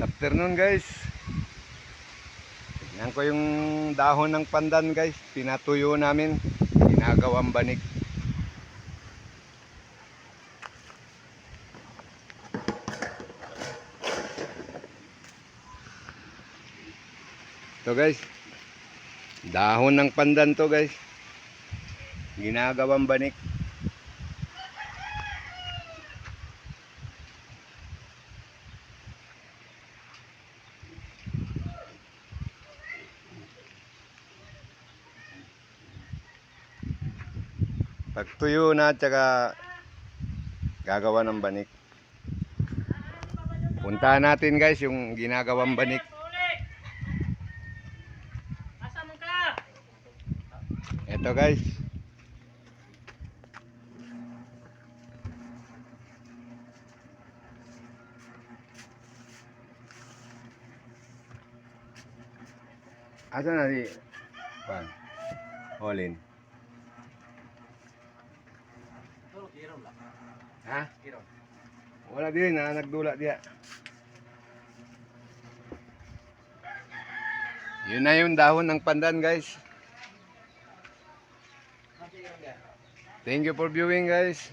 afternoon guys. Tignan ko yung dahon ng pandan guys. Pinatuyo namin. Ginagawang banig. Ito guys. Dahon ng pandan to guys. Ginagawang banik. Pag tuyo na tsaka gagawa ng banik. Puntahan natin guys yung ginagawang banik. Ito guys. Asa na si Pan? Olin. Turo, kiro lang. Ha? Kiro. Wala din na nagdula diya. Yun na yung dahon ng pandan guys. Thank you for viewing guys.